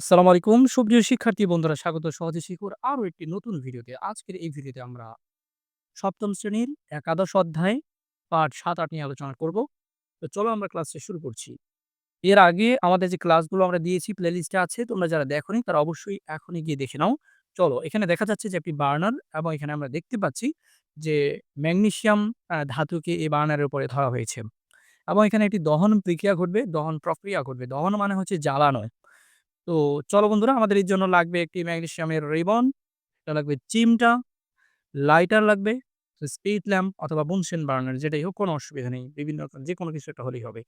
আসসালামু আলাইকুম সুপ্রিয় শিক্ষার্থী বন্ধুরা স্বাগত সহজে শিখুর আরও একটি নতুন ভিডিওতে। আজকের এই ভিডিওতে আমরা সপ্তম শ্রেণির একাদশ অধ্যায় পাঠ ৭, ৮ নিয়ে আলোচনা করব। তো চলো আমরা ক্লাসটা শুরু করছি। এর আগে আমাদের যে ক্লাসগুলো আমরা দিয়েছি প্লেলিস্টে আছে। তোমরা যারা দেখোনি তারা অবশ্যই এখনই গিয়ে দেখে নাও। চলো এখানে দেখা যাচ্ছে যে একটি বার্নার এবং এখানে আমরা দেখতে পাচ্ছি যে ম্যাগনেসিয়াম আ ধাতুকে এই বার্নারের উপরে ধরা হয়েছে। এবং এখানে একটি দহন প্রক্রিয়া ঘটবে, দহন প্রক্রিয়া ঘটবে। দহন মানে হচ্ছে জ্বালানো। তো চলো বন্ধুরা আমাদের এর জন্য লাগবে একটি ম্যাগনেসিয়ামের রিবন, এটা লাগবে চিমটা, লাইটার লাগবে, স্পিড ল্যাম্প অথবা বুনসেন বার্নার যেটাই হোক কোনো অসুবিধা নেই। বিভিন্ন রকম যেকোনো কিছু একটা হলেই হবে।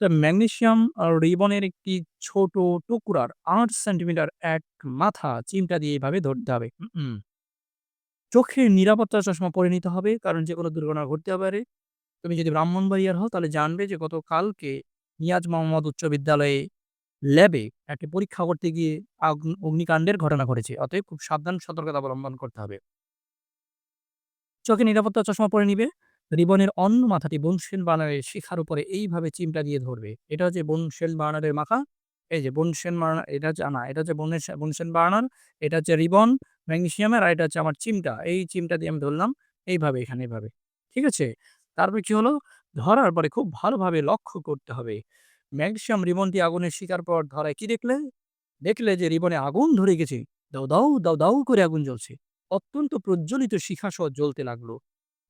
তো ম্যাগনেসিয়াম আ রিবনের একটি ছোট টুকরার আট সেন্টিমিটার এক মাথা চিমটা দিয়ে এইভাবে ধরতে হবে। হুম। চোখে নিরাপত্তা চশমা পরে নিতে হবে কারণ যে কোনো দুর্ঘটনা ঘটতে পারে। তুমি যদি ব্রাহ্মণবাড়িয়ার হও তাহলে জানবে যে গতকালকে নিয়াজ মোহাম্মদ উচ্চ বিদ্যালয়ে ল্যাবে একটি পরীক্ষা করতে গিয়ে অগ্নিকাণ্ডের ঘটনা ঘটেছে। অতএব খুব সাবধান সতর্কতা অবলম্বন করতে হবে। চোখে নিরাপত্তা চশমা পরে নিবে। রিবনের অন্য মাথাটি বুনসেন বার্নারের শিখার উপরে এইভাবে চিমটা দিয়ে ধরবে। এটা হচ্ছে বুনসেন বার্নারের মাথা। এই যে বুনসেন বার্নার এটা হচ্ছে না এটা হচ্ছে বুনেস বুনসেন বার্নার, এটা হচ্ছে রিবন ম্যাগনেসিয়ামের আর এটা হচ্ছে আমার চিমটা। এই চিমটা দিয়ে আমি ধরলাম এইভাবে এখানে এভাবে। ঠিক আছে? তারপরে কি হলো? ধরার পরে খুব ভালোভাবে লক্ষ্য করতে হবে। ম্যাগনেসিয়াম রিবনটি আগুনের শিখার পর ধরায় কি দেখলে? দেখলে যে রিবনে আগুন ধরে গেছে। দাউ, দাউ, দাউ, দাউ করে আগুন জ্বলছে। অত্যন্ত প্রজ্বলিত শিখাসহ জ্বলতে লাগল।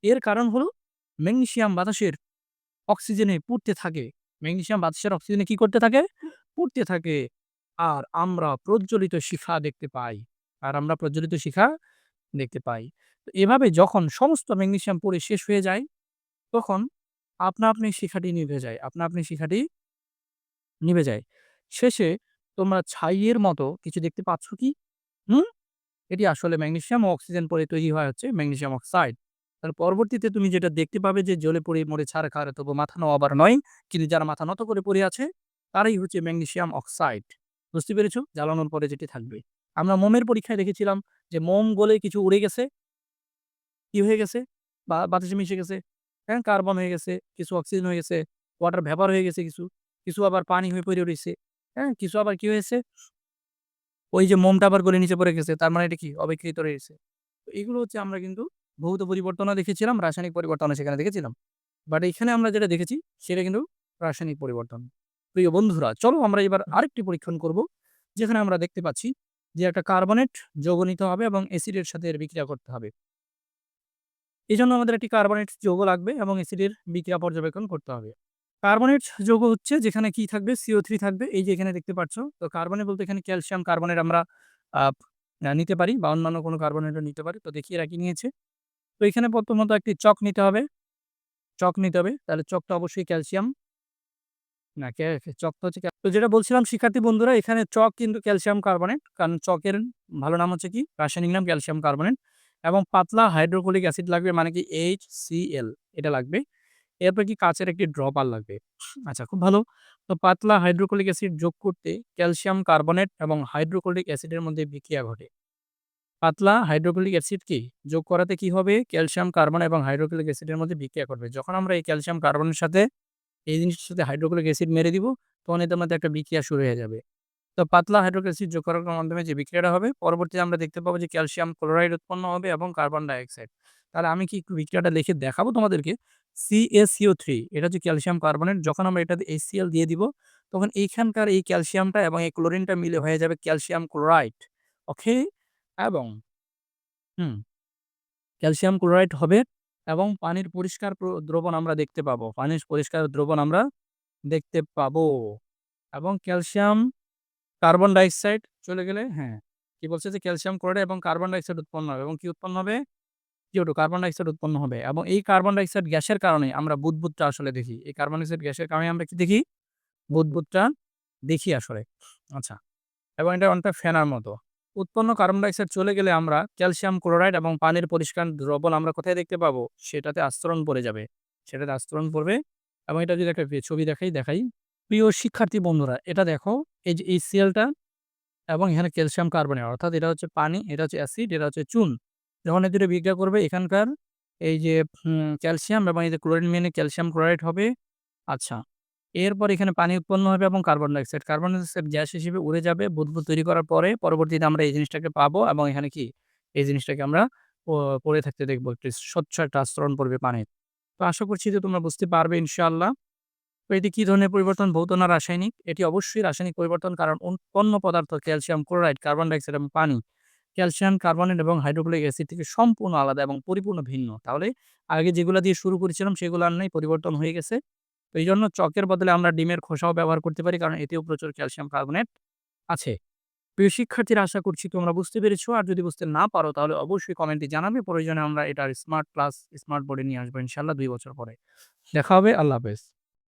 এর কারণ হলো ম্যাগনেশিয়াম বাতাসের অক্সিজেনে পুড়তে থাকে। ম্যাগনেসিয়াম বাতাসের অক্সিজেনে কি করতে থাকে? পুড়তে থাকে। আর আমরা প্রজ্বলিত শিখা দেখতে পাই। আর আমরা প্রজ্বলিত শিখা দেখতে পাই। এভাবে যখন সমস্ত ম্যাগনেশিয়াম পুড়ে শেষ হয়ে যায়, তখন আপনা আপনি শিখাটি নিভে যায়। আপনা আপনি শিখাটি নিভে যায়। শেষে তোমরা ছাইয়ের মতো কিছু দেখতে পাচ্ছ কি? হুম? এটি আসলে ম্যাগনেসিয়াম ও অক্সিজেন পরে তৈরি হয় হচ্ছে ম্যাগনেসিয়াম অক্সাইড। তাহলে পরবর্তীতে তুমি যেটা দেখতে পাবে যে জ্বলে পুড়ে মরে ছারখার তবু মাথা নোয়াবার নয়। কিন্তু যারা মাথা নত করে পড়ে আছে তারাই হচ্ছে ম্যাগনেসিয়াম অক্সাইড। বুঝতে পেরেছ? জ্বালানোর পরে যেটি থাকবে। আমরা মোমের পরীক্ষায় দেখেছিলাম যে মোম গলে কিছু উড়ে গেছে। কি হয়ে গেছে? বা বাতাসে মিশে গেছে। হ্যাঁ? কার্বন হয়ে গেছে, কিছু অক্সিজেন হয়ে গেছে, ওয়াটার ভেপার হয়ে গেছে কিছু। কিছু আবার পানি হয়ে পড়ে রয়েছে হ্যাঁ? কিছু আবার কি হয়েছে? ওই যে মোমটা আবার গলে নিচে পড়ে গেছে। তার মানে এটা কি? অবিকৃত রয়েছে। এগুলো হচ্ছে আমরা কিন্তু ভৌত পরিবর্তনও দেখেছিলাম, রাসায়নিক পরিবর্তনও সেখানে দেখেছিলাম। বাট এখানে আমরা যেটা দেখেছি সেটা কিন্তু রাসায়নিক পরিবর্তন। প্রিয় বন্ধুরা চলো আমরা এবার আরেকটি পরীক্ষণ করব। যেখানে আমরা দেখতে পাচ্ছি যে একটা কার্বনেট যৌগ নিতে হবে এবং অ্যাসিডের সাথে এর বিক্রিয়া করতে হবে। এজন্য আমাদের একটি কার্বনেট যৌগ লাগবে এবং অ্যাসিডের বিক্রিয়া পর্যবেক্ষণ করতে হবে। কার্বনেট যৌগ হচ্ছে যেখানে কি থাকবে? CO3 থাকবে। এই যে এখানে দেখতে পাচ্ছ। তো কার্বনেট বলতে এখানে ক্যালসিয়াম কার্বনেট আমরা নিতে পারি বা অন্যান্য কোনো কার্বনেটও নিতে পারি। তো দেখি এরা কি নিয়েছে। তো এখানে প্রথমত একটি চক নিতে হবে। চক নিতে হবে। তাহলে চকটা অবশ্যই ক্যালসিয়াম। না কে চকটা হচ্ছে তো যেটা বলছিলাম, শিক্ষার্থী বন্ধুরা, এখানে চক কিন্তু ক্যালসিয়াম কার্বনেট। কারণ চকের ভালো নাম হচ্ছে কি? রাসায়নিক নাম ক্যালসিয়াম কার্বনেট এবং পাতলা হাইড্রোক্লোরিক অ্যাসিড লাগবে মানে কি HCl এটা লাগবে। এরপর কি কাঁচের একটি ড্রপার লাগবে। আচ্ছা খুব ভালো। তো পাতলা হাইড্রোক্লোরিক অ্যাসিড যোগ করতে ক্যালসিয়াম কার্বনেট এবং হাইড্রোক্লোরিক অ্যাসিডের মধ্যে বিক্রিয়া ঘটে। পাতলা হাইড্রোক্লোরিক অ্যাসিড কি? যোগ করাতে কি হবে? ক্যালসিয়াম কার্বন এবং হাইড্রোক্লোরিক অ্যাসিডের মধ্যে বিক্রিয়া করবে। যখন আমরা এই ক্যালসিয়াম কার্বনের সাথে এই জিনিসটার সাথে হাইড্রোক্লোরিক অ্যাসিড মেরে দিব, তখন এদের মধ্যে একটা বিক্রিয়া শুরু হয়ে যাবে। তো পাতলা হাইড্রোক্লোরিক অ্যাসিড যোগ করার মাধ্যমে যে বিক্রিয়াটা হবে, পরবর্তীতে আমরা দেখতে পাবো যে ক্যালসিয়াম ক্লোরাইড উৎপন্ন হবে এবং কার্বন ডাইঅক্সাইড। তাহলে আমি কি একটু বিক্রিয়াটা লিখে দেখাবো তোমাদেরকে। CaCO3 এটা হচ্ছে ক্যালসিয়াম কার্বনেট। যখন আমরা এটাতে HCl দিয়ে দিব, তখন এইখানকার এই ক্যালসিয়ামটা এবং এই ক্লোরিনটা মিলে হয়ে যাবে ক্যালসিয়াম ক্লোরাইড। ওকে? এবং হুম। ক্যালসিয়াম ক্লোরাইড হবে এবং পানির পরিষ্কার দ্রবণ আমরা দেখতে পাবো। পানির পরিষ্কার দ্রবণ আমরা দেখতে পাবো। এবং ক্যালসিয়াম কার্বন ডাইঅক্সাইড চলে গেলে হ্যাঁ, কি বলছে যে ক্যালসিয়াম ক্লোরাইড এবং কার্বন ডাইঅক্সাইড উৎপন্ন হবে এবং কি উৎপন্ন হবে? CO2 কার্বন ডাইঅক্সাইড উৎপন্ন হবে এবং এই কার্বন ডাইঅক্সাইড গ্যাসের কারণে আমরা বুদবুদটা আসলে দেখি। এই কার্বন ডাইঅক্সাইড গ্যাসের কারণে আমরা কি দেখি? বুদবুদটা দেখি আসলে। আচ্ছা। এবং এটা অনেকটা ফেনার মতো। উৎপন্ন কার্বন ডাইঅক্সাইড চলে গেলে আমরা ক্যালসিয়াম ক্লোরাইড এবং পানির পরিষ্কার দ্রবণ আমরা কোথায় দেখতে পাবো? সেটাতে আস্তরণ পড়ে যাবে। সেটাতে আস্তরণ পড়বে এবং এটা যদি একটা ছবি দেখাই, দেখাই। প্রিয় শিক্ষার্থী বন্ধুরা এটা দেখো এই যে HCl টা এবং এখানে ক্যালসিয়াম কার্বনেট অর্থাৎ এটা হচ্ছে পানি, এটা হচ্ছে অ্যাসিড, এটা হচ্ছে চুন। যখন এই দুটো বিক্রিয়া করবে এখানকার এই যে ক্যালসিয়াম এবং এই যে ক্লোরিন মিলে ক্যালসিয়াম ক্লোরাইড হবে। আচ্ছা। এরপর এখানে পানি উৎপন্ন হবে এবং carbon dioxide. Carbon dioxide gas হিসেবে উড়ে যাবে বুদবুদ তৈরি করার পরে পরবর্তীতে আমরা এই জিনিসটাকে পাবো এবং এখানে কি এই জিনিসটাকে আমরা পড়ে থাকতে দেখব একটি স্বচ্ছ একটা আস্তরণ পড়বে পানির। তো আশা করছি যে তোমরা বুঝতে পারবে ইনশাআল্লাহ। তো এটি কি ধরনের পরিবর্তন ভৌত না রাসায়নিক? এটি অবশ্যই রাসায়নিক পরিবর্তন কারণ উৎপন্ন পদার্থ ক্যালসিয়াম ক্লোরাইড, কার্বন ডাইঅক্সাইড এবং পানি। ক্যালসিয়াম, কার্বনেট এবং হাইড্রোক্লোরিক অ্যাসিড থেকে সম্পূর্ণ আলাদা এবং পরিপূর্ণ ভিন্ন। তাহলে আগে যেগুলা দিয়ে শুরু করেছিলাম সেগুলো আর নেই, পরিবর্তন হয়ে গেছে। তো এইজন্য চকের বদলে আমরা ডিমের খোসাও ব্যবহার করতে পারি, কারণ এতেও প্রচুর ক্যালসিয়াম, কার্বনেট আছে। প্রিয় শিক্ষার্থীরা, আশা করছি তোমরা বুঝতে পেরেছ। আর যদি বুঝতে না পারো, তাহলে অবশ্যই কমেন্টে জানাবে। প্রয়োজনে আমরা এটার স্মার্ট ক্লাস, স্মার্ট বোর্ডে নিয়ে আসব ইনশাআল্লাহ দুই বছর পরে। দেখা হবে। আল্লাহ হাফেজ।